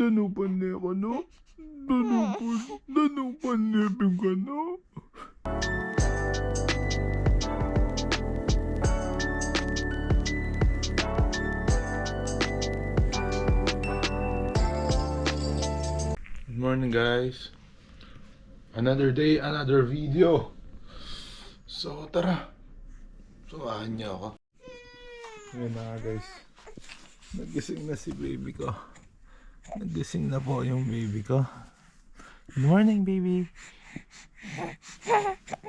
Danupan ne ka no? Danupan, danupan ne ka no? Good morning guys. Another day, another video. So tara. Suwahan niyo ako. Ngayon na guys. Nagising na si baby ko. Nagising na po yung baby ko. Good morning baby.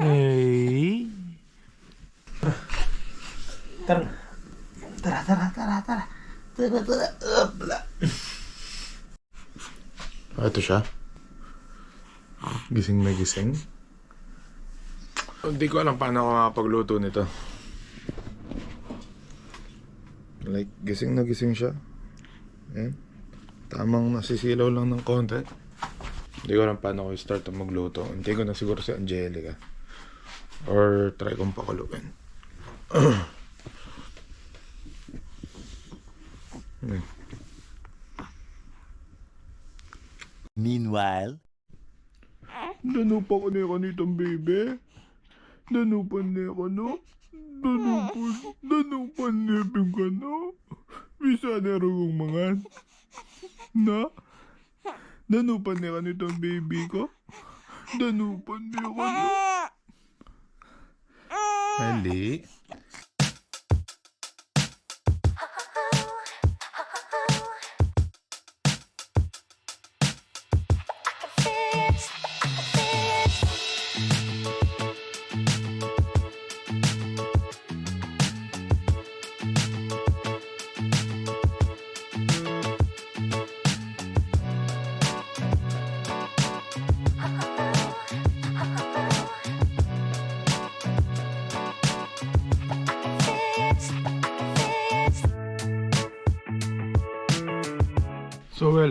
Hey. Tara. Tara, tara, tara, tara. Tara, tara. Upla. Ah, ito siya. Gising na gising. Hindi ko alam paano ako makapagluto nito. Like, gising na gising siya. Ayan. Tamang nasisilaw lang ng konti. Hindi ko alam paano ako start ang magluto. Hindi ko na siguro si Angelica. Or try kong pakuluin. Ayan. Meanwhile, Danupa ko na kanitang baby. Danupan na ka no? Danupan, danupan na ka no? Bisa na rong mga. Na? Danupan na kanitang baby ko? Danupan na ka no? Hali.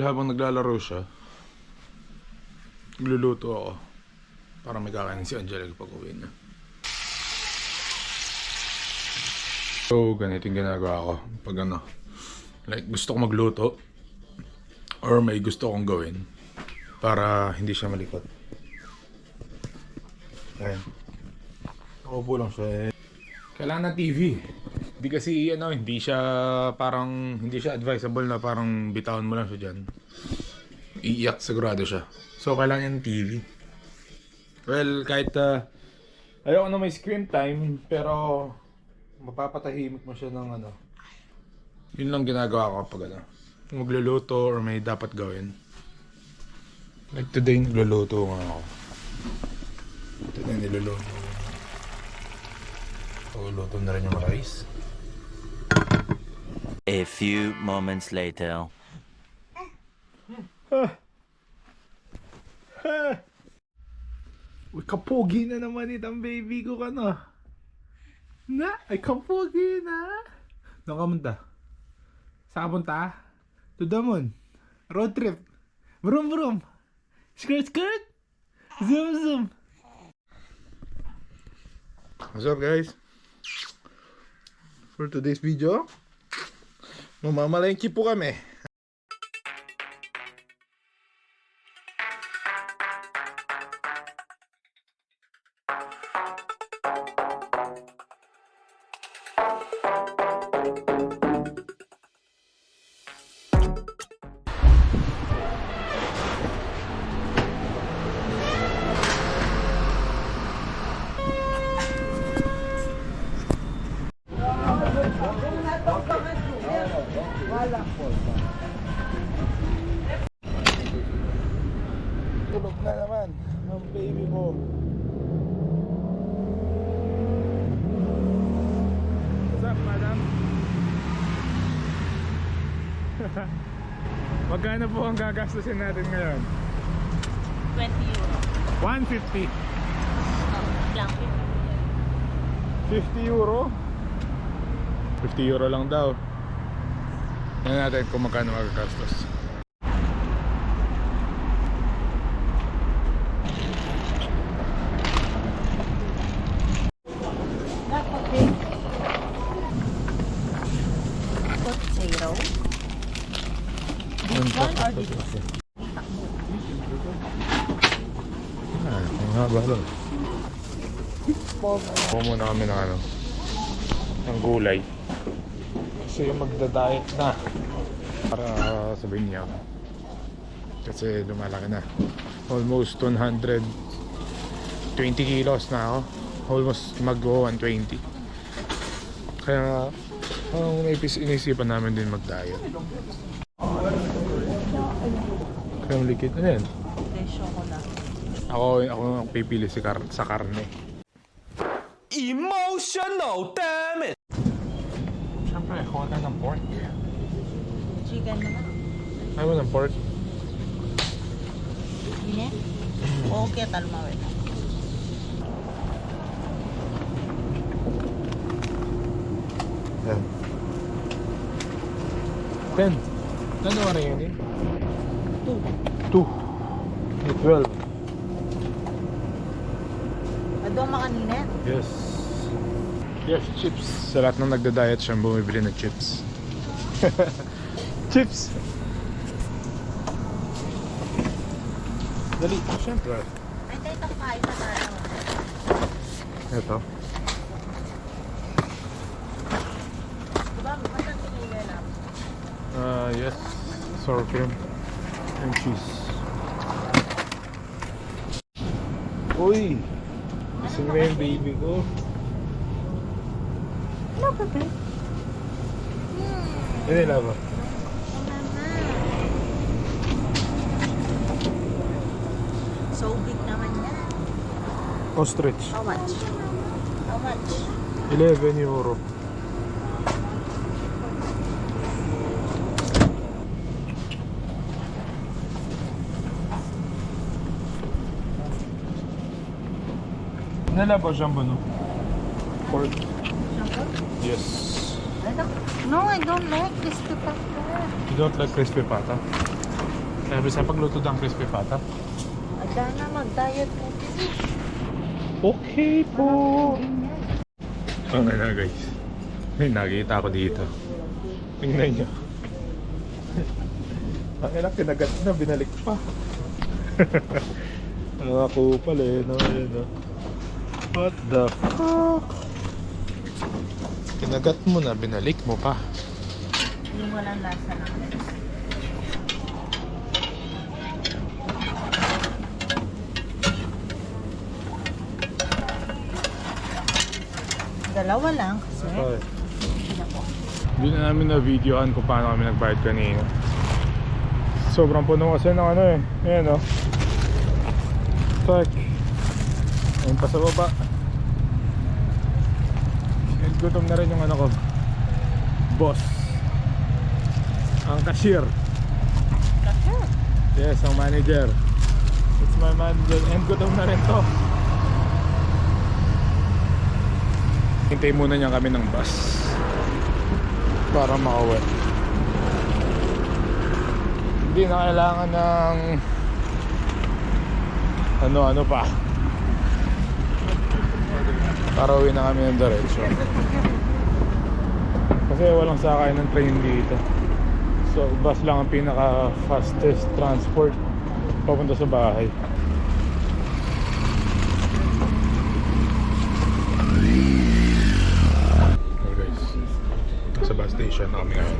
Well, habang naglalaro siya, nagluluto ako para may kakainin si Angelica pag uwi niya. So, ganito yung ginagawa ko pag ano, like gusto ko magluto or may gusto kong gawin para hindi siya malikot. Ayan. Ako lang siya eh. Kailangan ng TV. Hindi kasi ano, hindi siya parang hindi siya advisable na parang bitawan mo lang siya diyan. Iiyak sigurado siya. So kailangan niya ng TV. Well, kahit uh, ayoko na may screen time pero mapapatahimik mo siya ng ano. Yun lang ginagawa ko pag ano, magluluto or may dapat gawin. Like today, nagluluto nga ako. Today, niluluto. So, luto na rin yung rice. A few moments later. Uy, kapogi na naman itang baby ko ka no. Na, ay kapogi na. Doon ka munta. Saan ka punta? To the moon. Road trip. Vroom vroom. Skirt skirt. Zoom zoom. What's up guys? For today's video, mamamalengki po kami. Tulog Magkano po ang gagastusin natin ngayon? 20 euro. 150. Oh, lang. 50 euro? 50 euro lang daw. Tingnan natin kung magkano magagastos. Or. Ah, ang haba doon. Kuha muna kami ng ano, ng gulay. Kasi magda-diet na. Para sabihin niya. Kasi lumalaki na. Almost 120 kilos na ako. Almost mag-120. Kaya parang inisipan namin din mag-diet. Kaya ang likid. Ano yan? Presyo ko lang. Ako, ako ang pipili si kar sa karne. Emotional, damn it! Siyempre, ako na ng pork. Chicken naman. Ayaw mo ng pork? Ini? Okay, talmawin. Ten. Ten. Ano ba rin yun? Two. Two. May twelve. Ado makanina? Yes. Yes, chips. Sa lahat ng nagda-diet siya bumibili ng chips. chips! Dali, siyempre. Ay, tayo ito kain na. Ito. Diba, masang sinila lang. Uh, yes. Sour cream and cheese. Uy! Gising na yung baby ko. Ano ba ba? Yan nila ba? So big naman yan. Ostrich. How much? How much? 11 euro. Siyang no? Pork? Yes. I don't, no, I don't like this pepper. You don't like crispy pata? Sabi sa pagluto ng crispy pata? Ada na mag-diet mo. Okay po. Okay na guys. May nakita ko dito. Tingnan nyo. Ang ilang kinagat na, binalik pa. Nakakupal eh, no? No? What the fuck? Kinagat mo na, binalik mo pa. Yung walang lasa na. Dalawa lang kasi. Okay. Hindi na namin na videoan kung paano kami nagbayad kanina. Sobrang puno kasi ng ano eh. Ayan o. Oh. Fuck. Ayun pa sa baba. And gutom na rin yung ano ko. Boss. Ang cashier. Kasi. Yes, ang manager. It's my manager. And gutom na rin to. Hintay muna niya kami ng bus. Para makauwi. Hindi na kailangan ng ano-ano pa. Para uwi na kami ng diretso. Kasi walang sakay ng train dito. So, bus lang ang pinaka fastest transport papunta sa bahay. Okay guys, nasa bus station na kami ngayon.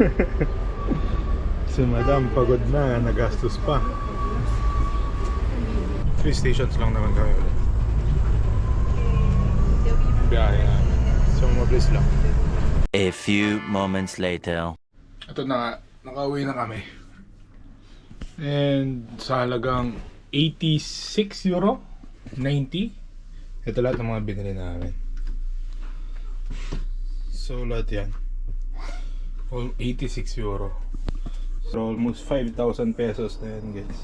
si madam pagod na, nagastos pa. Three stations lang naman kami ulit. Biyahe namin. So, mabilis lang. A few moments later. Ito na nga, nakauwi na kami. And sa halagang 86 euro, 90. Ito lahat ng mga binili namin. So lahat yan. All 86 euro. So almost 5,000 pesos na yan guys.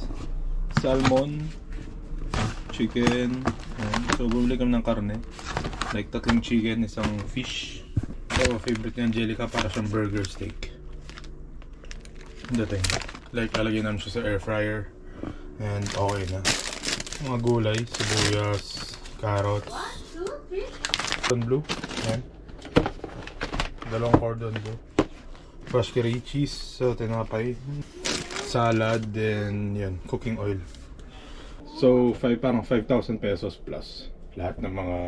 Salmon, chicken, yan. so bumili kami ng karne. Like tatlong chicken, isang fish. So favorite niya Angelica para siyang burger steak dating. Like, lalagyan namin siya sa air fryer. And okay na. Mga gulay, sibuyas, carrots. Cordon blue. Yan. Dalawang cordon blue. fresh curry cheese, so tinapay, salad, then yun, cooking oil. So, five, parang 5,000 pesos plus lahat ng mga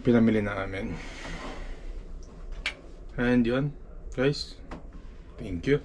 pinamili namin. And yun, guys, thank you.